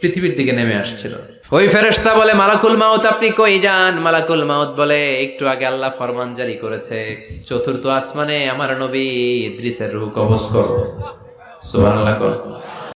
পৃথিবীর দিকে নেমে আসছিল। ওই ফেরেস্তা বলে, মালাকুল মাউত, আপনি কই যান? মালাকুল মাউত বলে, একটু আগে আল্লাহ ফরমান জারি করেছে। চতুর্থ আসমানে আমার নবী ইদ্রিসের রুহ কবজ করো সুবহানাল্লাহ কর।